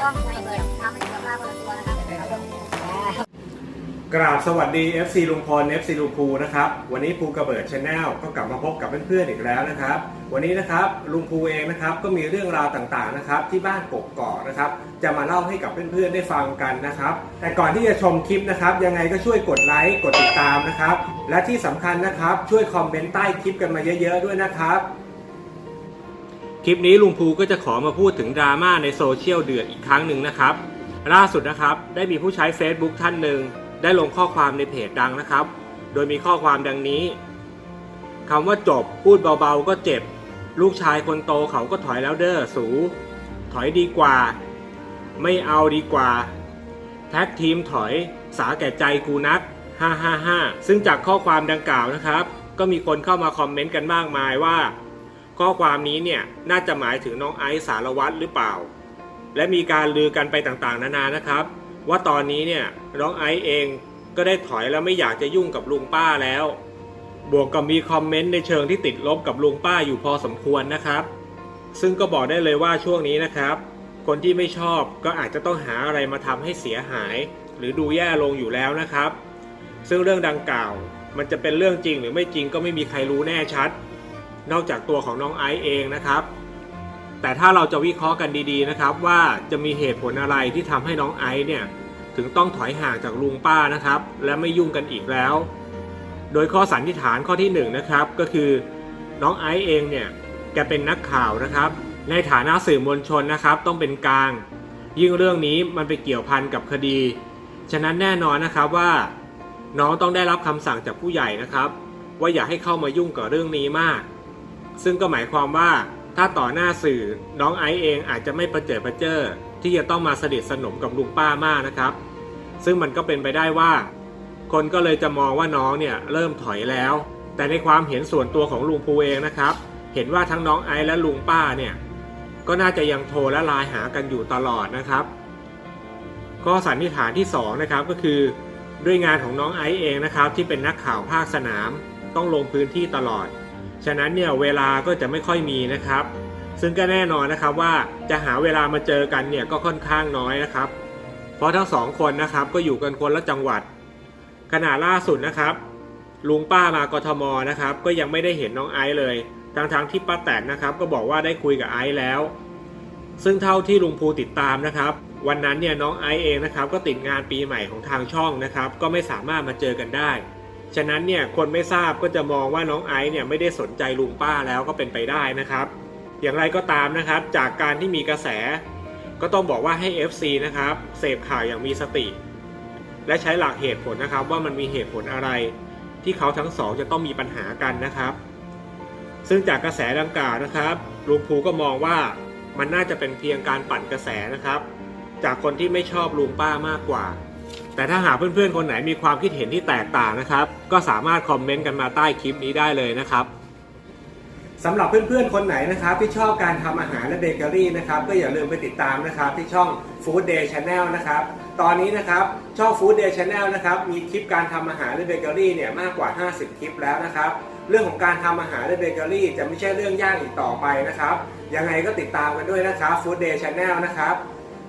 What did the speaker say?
กราบิวับกราบสวัสดี FC ลุงพล FC ลุงภูนะครับ วันนี้ภูกระเบิดชาแนลก็กลับมาพบกับเพื่อนๆอีกแล้วนะครับ วันนี้นะครับลุงภูเองนะครับก็มีเรื่องราวต่างๆนะครับที่บ้านกกอกนะครับ จะมาเล่าให้กับเพื่อนๆได้ฟังกันนะครับ แต่ก่อนที่จะชมคลิปนะครับ ยังไงก็ช่วยกดไลค์กดติดตามนะครับ และที่สำคัญนะครับช่วยคอมเมนต์ใต้คลิปกันมาเยอะ ๆ ด้วยนะครับ คลิปนี้ลุงภูก็จะขอมาพูดถึงดราม่าในโซเชียลเดือดอีกครั้งหนึ่งนะครับ ล่าสุดนะครับ ได้มีผู้ใช้ Facebook ท่านหนึ่งได้ลงข้อความในเพจดังนะครับ โดยมีข้อความดังนี้คำว่าจบพูดเบาๆก็เจ็บ ลูกชายคนโตเขาก็ถอยแล้วเด้อสู ถอยดีกว่า ไม่เอาดีกว่า แท็กทีมถอย สาแก่ใจกูนัก555ซึ่งจากข้อความดังกล่าวนะครับ ก็มีคนเข้ามาคอมเมนต์กันมากมายว่า ข้อความนี้เนี่ยน่าจะหมายถึงน้องไอซ์สารวัตรหรือเปล่า และมีการลือกันไปต่างๆ นานานะครับ ว่าตอนนี้เนี่ยน้องไอซ์เองก็ได้ถอยแล้วไม่อยากจะยุ่งกับลุงป้าแล้ว บวกกับมีคอมเมนต์ในเชิงที่ติดลบกับลุงป้าอยู่พอสมควรนะครับ ซึ่งก็บอกได้เลยว่าช่วงนี้นะครับ คนที่ไม่ชอบก็อาจจะต้องหาอะไรมาทำให้เสียหาย หรือดูแย่ลงอยู่แล้วนะครับ ซึ่งเรื่องดังกล่าว มันจะเป็นเรื่องจริงหรือไม่จริงก็ไม่มีใครรู้แน่ชัด นอกจากตัวของน้องไอซ์เองนะครับ แต่ถ้าเราจะวิเคราะห์กันดีๆนะครับ ว่าจะมีเหตุผลอะไรที่ทำให้น้องไอซ์เนี่ยถึงต้องถอยห่างจากลุงป้านะครับ และไม่ยุ่งกันอีกแล้ว โดยข้อสันนิษฐานข้อที่1นงนะครับก็คือน้องไอซ์เองเนี่ยแกเป็นนักข่าวนะครับ ในฐานะสื่อมวลชนนะครับ ต้องเป็นกลาง ยิ่งเรื่องนี้มันไปเกี่ยวพันกับคดี ฉะนั้นแน่นอนนะครับว่าน้องต้องได้รับคำสั่งจากผู้ใหญ่นะครับ ว่าอย่าให้เข้ามายุ่งกับเรื่องนี้มาก ซึ่งก็หมายความว่าถ้าต่อหน้าสื่อน้องไอซ์เองอาจจะไม่ประเจิดประเจ้อที่จะต้องมาสนิทสนมกับลุงป้ามากนะครับ ซึ่งมันก็เป็นไปได้ว่า คนก็เลยจะมองว่าน้องเนี่ยเริ่มถอยแล้ว แต่ในความเห็นส่วนตัวของลุงภูเองนะครับ เห็นว่าทั้งน้องไอซ์และลุงป้าเนี่ยก็น่าจะยังโทรและไลน์หากันอยู่ตลอดนะครับ ข้อสันนิษฐานที่2นะครับก็คือด้วยงานของน้องไอซ์เองนะครับ ที่เป็นนักข่าวภาคสนาม ต้องลงพื้นที่ตลอด ฉะนั้นเนี่ยเวลาก็จะไม่ค่อยมีนะครับ ซึ่งก็แน่นอนนะครับว่าจะหาเวลามาเจอกันเนี่ยก็ค่อนข้างน้อยนะครับ เพราะทั้งสองคนนะครับก็อยู่กันคนละจังหวัด ขณะล่าสุดนะครับ ลุงป้ามากทมนะครับ ก็ยังไม่ได้เห็นน้องไอซ์เลยทั้งๆทที่ป้าแตนนะครับ ก็บอกว่าได้คุยกับไอซ์แล้ว ซึ่งเท่าที่ลุงภูติดตามนะครับ วันนั้นเนี่ยน้องไอซ์เองนะครับ ก็ติดงานปีใหม่ของทางช่องนะครับ ก็ไม่สามารถมาเจอกันได้ ฉะนั้นเนี่ยคนไม่ทราบก็จะมองว่าน้องไอซ์เนี่ยไม่ได้สนใจลุงป้าแล้วก็เป็นไปได้นะครับ อย่างไรก็ตามนะครับจากการที่มีกระแส ก็ต้องบอกว่าให้ FC นะครับเสพข่าวอย่างมีสติ และใช้หลักเหตุผลนะครับว่ามันมีเหตุผลอะไร ที่เขาทั้งสองจะต้องมีปัญหากันนะครับ ซึ่งจากกระแสดังกล่าวนะครับลุงภูก็มองว่ามันน่าจะเป็นเพียงการปั่นกระแสนะครับ จากคนที่ไม่ชอบลุงป้ามากกว่า แต่ถ้าหากเพื่อนๆ คนไหนมีความคิดเห็นที่แตกต่างนะครับ ก็สามารถคอมเมนต์กันมาใต้คลิปนี้ได้เลยนะครับสำหรับเพื่อนๆ คนไหนนะครับ ที่ชอบการทำอาหารและเบเกอรี่นะครับก็อย่าลืมไปติดตามนะครับ ที่ช่อง Food Day Channel นะครับ ตอนนี้นะครับช่อง Food Day Channel นะครับมีคลิปการทำอาหารและเบเกอรี่เนี่ยมากกว่า 50 คลิปแล้วนะครับ เรื่องของการทำอาหารและเบเกอรี่จะไม่ใช่เรื่องยากอีกต่อไปนะครับยังไงก็ติดตามกันด้วยนะครับ Food Day Channel นะครับ